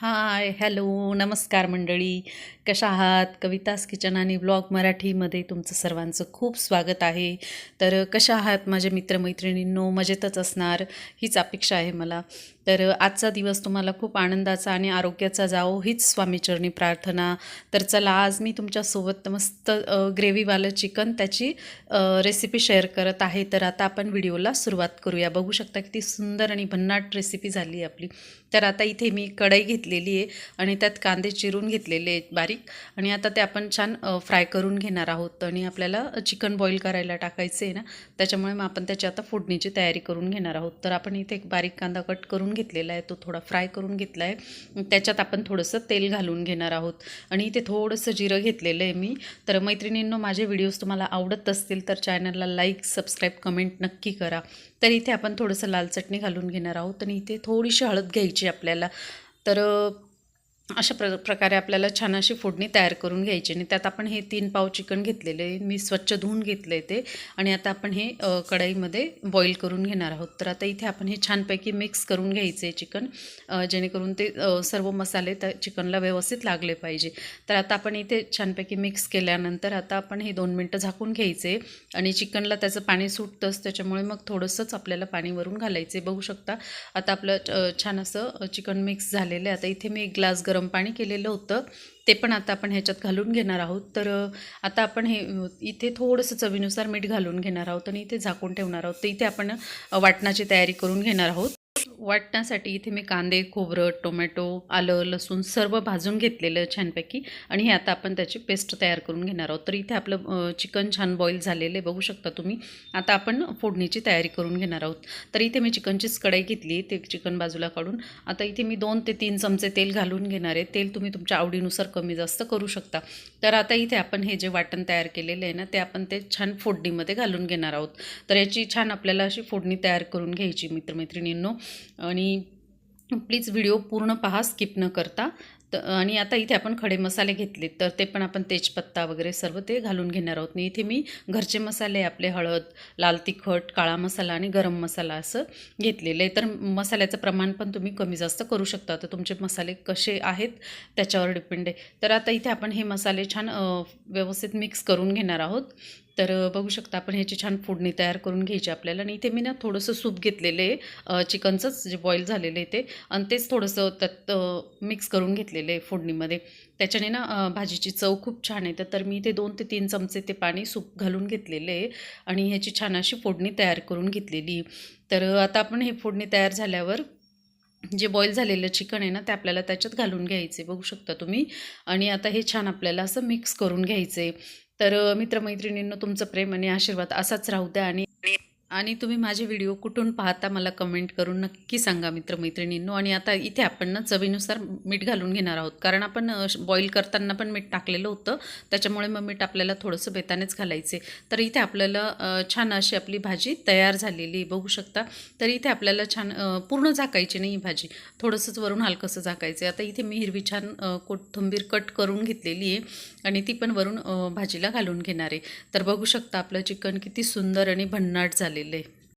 Hi hello नमस्कार मंडळी. कशा आहात? कवितास किचन आणि ब्लॉग मराठीमध्ये तुमचं सर्वांचं खूप स्वागत आहे. तर कशा आहात माझे मित्रमैत्रिणींनो? मजेतच असणार हीच अपेक्षा आहे मला. तर आजचा दिवस तुम्हाला खूप आनंदाचा आणि आरोग्याचा जावो हीच स्वामीचरणी प्रार्थना. तर चला आज मी तुमच्यासोबत मस्त ग्रेव्हीवालं चिकन त्याची रेसिपी शेअर करत आहे. तर आता आपण व्हिडिओला सुरुवात करूया. बघू शकता किती सुंदर आणि भन्नाट रेसिपी झाली आहे आपली. तर आता इथे मी कढई घेतली घेतलेली आहे आणि त्यात कांदे चिरून घेतलेले आहेत बारीक. आणि आता ते आपण छान फ्राय करून घेणार आहोत आणि आपल्याला चिकन बॉईल करायला टाकायचं आहे ना त्याच्यामुळे मग आपण त्याची आता फोडणीची तयारी करून घेणार आहोत. तर आपण इथे एक बारीक कांदा कट करून घेतलेला आहे तो थोडा फ्राय करून घेतला आहे. त्याच्यात आपण थोडंसं तेल घालून घेणार आहोत. आणि इथे थोडंसं जिरं घेतलेलं आहे मी. तर मैत्रिणींनो माझे व्हिडिओज तुम्हाला आवडत असतील तर चॅनलला लाईक सबस्क्राईब कमेंट नक्की करा. तर इथे आपण थोडंसं लाल चटणी घालून घेणार आहोत आणि इथे थोडीशी हळद घ्यायची आपल्याला. तर अ, अशा प्र प्रकारे आपल्याला छान अशी फोडणी तयार करून घ्यायची आणि त्यात आपण हे तीन पाव चिकन घेतलेले मी स्वच्छ धुवून घेतलं आहे ते. आणि आता आपण हे कढईमध्ये बॉईल करून घेणार आहोत. तर आता इथे आपण हे छानपैकी मिक्स करून घ्यायचे आहे चिकन. जेणेकरून ते सर्व मसाले त्या चिकनला व्यवस्थित लागले पाहिजे. तर आता आपण इथे छानपैकी मिक्स केल्यानंतर आता आपण हे दोन मिनटं झाकून घ्यायचे आणि चिकनला त्याचं पाणी सुटतंच त्याच्यामुळे मग थोडंसंच आपल्याला पाणी वरून घालायचे बघू शकता आता आपलं छान असं चिकन मिक्स झालेलं आहे. आता इथे मी एक ग्लास गरम गरम पाणी केलेलं होतं. ते पण आता आपण ह्याच्यात घालून घेणार आहोत. तर आता आपण हे इथे थोडंसं चवीनुसार मीठ घालून घेणार आहोत आणि इथे झाकून ठेवणार आहोत. तर इथे आपण वाटणाची तयारी करून घेणार आहोत. वाटण्यासाठी इथे मी कांदे खोबरं टोमॅटो आलं लसूण सर्व भाजून घेतलेलं छानपैकी आणि हे आता आपण त्याची पेस्ट तयार करून घेणार आहोत. तर इथे आपलं चिकन छान बॉईल झालेलं आहे. बघू शकता तुम्ही. आता आपण फोडणीची तयारी करून घेणार आहोत. तर इथे मी चिकनचीच कढई घेतली ते चिकन बाजूला काढून. आता इथे मी दोन ते तीन चमचे तेल घालून घेणार आहे. तेल तुम्ही तुमच्या आवडीनुसार कमी जास्त करू शकता. तर आता इथे आपण हे जे वाटण तयार केलेलं आहे ना ते आपण ते छान फोडणीमध्ये घालून घेणार आहोत. तर याची छान आपल्याला अशी फोडणी तयार करून घ्यायची मित्रमैत्रिणींनो. आणि प्लीज व्हिडिओ पूर्ण पहा स्किप न करता. त आणि आता इथे आपण खडे मसाले घेतले तर ते पण आपण तेजपत्ता वगैरे सर्व ते घालून घेणार आहोत. नाही इथे मी घरचे मसाले आपले हळद लाल तिखट काळा मसाला आणि गरम मसाला असं घेतलेलं आहे. तर मसाल्याचं प्रमाण पण तुम्ही कमी जास्त करू शकता. तर तुमचे मसाले कसे आहेत त्याच्यावर डिपेंड आहे. तर आता इथे आपण हे मसाले छान व्यवस्थित मिक्स करून घेणार आहोत. तर बघू शकता आपण ह्याची छान फोडणी तयार करून घ्यायची आपल्याला. आणि इथे मी ना थोडंसं सूप घेतलेलं आहे चिकनचंच जे बॉईल झालेलं आहे ते आणि तेच थोडंसं त्यात मिक्स करून घेतलेलं आहे फोडणीमध्ये. त्याच्याने ना भाजीची चव खूप छान येते. तर मी इथे दोन ते तीन चमचे ते पाणी सूप घालून घेतलेले आहे आणि ह्याची छान अशी फोडणी तयार करून घेतलेली. तर आता आपण हे फोडणी तयार झाल्यावर जे बॉईल झालेलं चिकन आहे ना ते आपल्याला त्याच्यात घालून घ्यायचे बघू शकता तुम्ही. आणि आता हे छान आपल्याला असं मिक्स करून घ्यायचे. तर मित्रमैत्रिणींनो तुमचं प्रेम आणि आशीर्वाद असाच राहू द्या आणि आणि तुम्ही माझे व्हिडिओ कुठून पाहता मला कमेंट करून नक्की सांगा मित्रमैत्रिणींनो. आणि आता इथे आपण ना चवीनुसार मीठ घालून घेणार आहोत. कारण आपण बॉईल करताना पण मीठ टाकलेलं होतं. त्याच्यामुळे मग मीठ आपल्याला थोडंसं बेतानेच घालायचे. तर इथे आपल्याला छान अशी आपली भाजी तयार झालेली आहे, बघू शकता. तर इथे आपल्याला छान पूर्ण झाकायची नाही ही भाजी. थोडंसंच वरून हलकंसं झाकायचं आता इथे मी हिरवी छान कोथंबीर कट करून घेतलेली आहे. आणि ती पण वरून भाजीला घालून घेणार आहे. तर बघू शकता आपलं चिकन किती सुंदर आणि भन्नाट झाले आहे